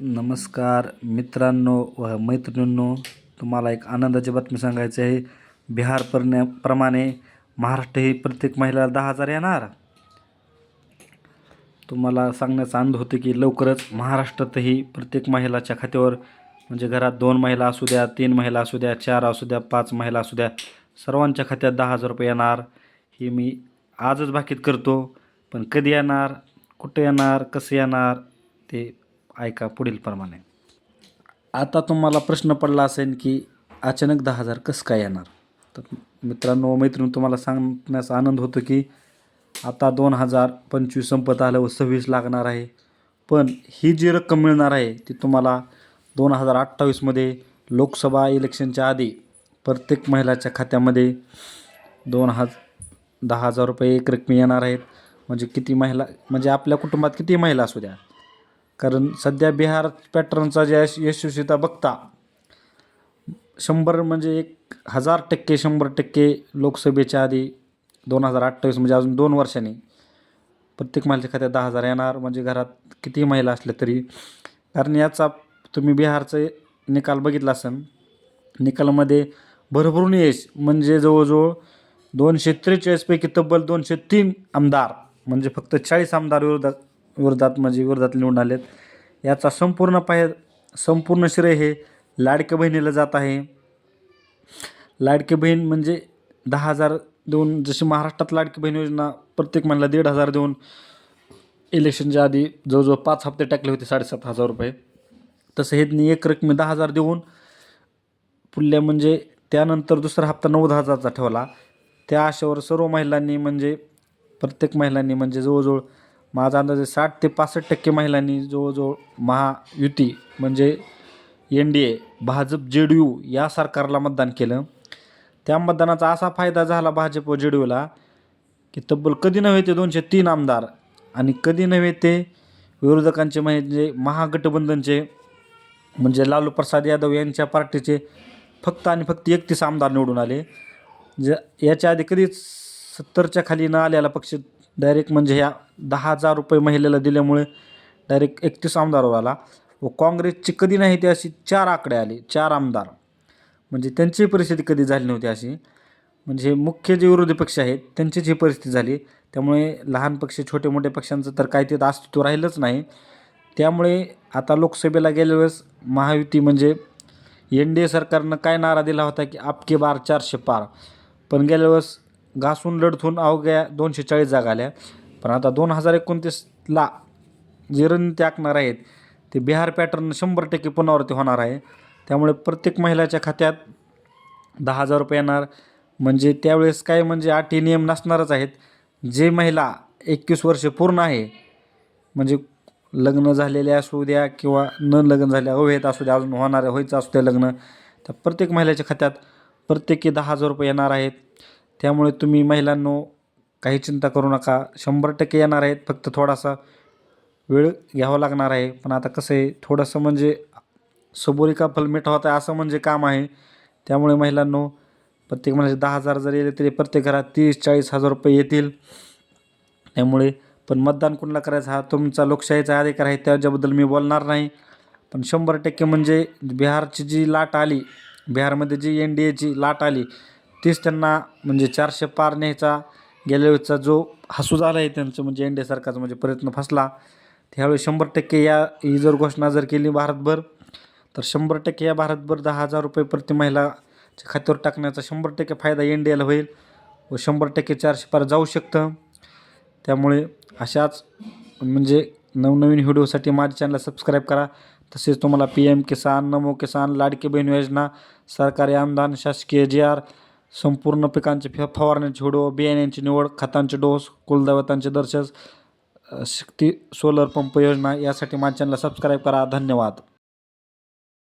नमस्कार मित्रांनो व मैत्रिणींनो तुम्हाला एक आनंदाची बातमी सांगायची आहे. बिहार परण्या प्रमाणे महाराष्ट्रही प्रत्येक महिलेला दहा हजार येणार. तुम्हाला सांगण्याचा आनंद होतो की लवकरच महाराष्ट्रातही प्रत्येक महिलाच्या खात्यावर म्हणजे घरात दोन महिला असू द्या तीन महिला असू द्या चार असू द्या पाच महिला असू द्या सर्वांच्या खात्यात दहा हजार रुपये येणार. हे मी आजच भाकीत करतो. पण कधी येणार कुठं येणार कसं येणार ते ऐका पुढील प्रमाणे आता तुम्हाला प्रश्न पडला असेल की अचानक दहा हजार कसं काय येणार? तर मित्रांनो मैत्रिणी तुम्हाला सांगण्याचा आनंद होतो की आता दोन हजार पंचवीस संपत आलं व सव्वीस लागणार आहे. पण ही जी रक्कम मिळणार आहे ती तुम्हाला दोन हजार अठ्ठावीसमध्ये लोकसभा इलेक्शनच्या आधी प्रत्येक महिलाच्या खात्यामध्ये दोन हज दहा हजार रुपये एक रकमी येणार आहेत. म्हणजे किती महिला म्हणजे आपल्या कुटुंबात किती महिला असू द्या? कारण सध्या बिहार पॅटर्नचा जे यश यशस्वीता बघता शंभर म्हणजे एक हजार टक्के शंभर टक्के लोकसभेच्या आधी दोन हजार अठ्ठावीस म्हणजे अजून दोन वर्षांनी प्रत्येक महिलेच्या खात्यात दहा हजार येणार. म्हणजे घरात कितीही महिला असल्या तरी कारण याचा तुम्ही बिहारचं निकाल बघितला असेल निकालामध्ये भरभरून यश म्हणजे जवळजवळ दोनशे त्रेचाळीसपैकी तब्बल दोनशे तीन आमदार म्हणजे फक्त चाळीस आमदार विरोधात विरोधात म्हणजे विरोधात निवडून आलेत. याचा संपूर्ण पाय संपूर्ण श्रेय हे लाडक्या बहिणीला जात आहे. लाडकी बहीण म्हणजे दहा हजार देऊन जशी महाराष्ट्रात लाडकी बहीण योजना प्रत्येक महिन्याला दीड हजार देऊन इलेक्शनच्या आधी जवळजवळ पाच हप्ते टाकले होते साडेसात हजार रुपये. तसं हे एक रकमी दहा हजार देऊन पुढल्या म्हणजे त्यानंतर दुसरा हप्ता नव्वद हजारचा ठेवला. त्या आशेवर सर्व महिलांनी म्हणजे प्रत्येक महिलांनी म्हणजे जवळजवळ माझा अंदाजे साठ ते पासष्ट टक्के महिलांनी जवळजवळ महायुती म्हणजे एन डी ए भाजप जे डी यू या सरकारला मतदान केलं. त्या मतदानाचा असा फायदा झाला भाजप व जे डी यूला की तब्बल कधी नव्हे ते दोनशे तीन आमदार आणि कधी नव्हे ते विरोधकांचे म्हणजे महागठबंधनचे म्हणजे लालू प्रसाद यादव यांच्या पार्टीचे फक्त आणि फक्त एकतीस आमदार निवडून आले. ज याच्या आधी कधीच सत्तरच्या खाली न आलेला पक्ष डायरेक्ट म्हणजे ह्या दहा हजार रुपये महिलेला दिल्यामुळे डायरेक्ट एकतीस आमदारवर आला व काँग्रेसची कधी नाही ते अशी चार आकडे आले चार आमदार. म्हणजे त्यांची परिस्थिती कधी झाली नव्हती अशी. म्हणजे मुख्य जे विरोधी पक्ष आहेत त्यांचीच ही परिस्थिती झाली. त्यामुळे लहान पक्ष छोटे मोठे पक्षांचं तर काही तिथं अस्तित्व राहिलंच नाही. त्यामुळे आता लोकसभेला गेल्या वेळेस महायुती म्हणजे एन डी ए सरकारनं काय नारा दिला होता की आपके बार चारशे पार. पण गेल्या वेळेस घासून लढथून अवघ्या दोनशे चाळीस जागा आल्या. पण आता दोन हजार एकोणतीसला जे रणनीती आखणार आहेत ते बिहार पॅटर्न शंभर टक्के पुनरावृत्ती होणार आहे. त्यामुळे प्रत्येक महिलाच्या खात्यात दहा हजार रुपये येणार. म्हणजे त्यावेळेस काय म्हणजे अटी नियम नसणारच आहेत. जे महिला एकवीस वर्ष पूर्ण आहे म्हणजे लग्न झालेले असू द्या किंवा न लग्न झाले अवैध असू द्या अजून होणारे व्हायचं असू द्या लग्न तर प्रत्येक महिलेच्या खात्यात प्रत्येकी दहा हजार रुपये येणार आहेत. त्यामुळे तुम्ही महिलांनो काही चिंता करू नका. शंभर टक्के येणार आहेत. फक्त थोडासा वेळ घ्यावा लागणार आहे. पण आता कसं आहे थोडंसं म्हणजे सबोरिका फल मिठा होता असं म्हणजे काम आहे. त्यामुळे महिलांनो प्रत्येक म्हणजे दहा हजार जरी येले तरी प्रत्येक घरात तीस चाळीस हजार रुपये येतील. त्यामुळे पण मतदान कुणाला करायचं हा तुमचा लोकशाहीचा अधिकार आहे. त्याच्याबद्दल मी बोलणार नाही. पण शंभर टक्के म्हणजे बिहारची जी लाट आली बिहारमध्ये जी एन डी एची लाट आली तीच त्यांना म्हणजे चारशे पार न्यायचा गेल्या वेळेचा जो हसू झाला आहे त्यांचं म्हणजे एन डी सरकारचा म्हणजे प्रयत्न फसला त्यावेळी शंभर टक्के या ही जर घोषणा जर केली भारतभर तर शंभर टक्के या भारतभर दहा हजार रुपये प्रति महिलाच्या खात्यावर टाकण्याचा शंभर टक्के फायदा एन डी एला होईल व शंभर टक्के चारशे पार जाऊ शकतं. त्यामुळे अशाच म्हणजे नवनवीन व्हिडिओसाठी माझ्या चॅनलला सबस्क्राईब करा. तसेच तुम्हाला पी एम किसान नमो किसान लाडकी बहीण योजना सरकारी अनुदान शासकीय जे आर संपूर्ण पिकांचे फ फवारण्याचे व्हिडिओ बियाण्यांची निवड खतांचे डोस कुलदैवतांचे दर्शन शक्ती सोलर पंप योजना यासाठी माझ्या चॅनलला सबस्क्राईब करा. धन्यवाद.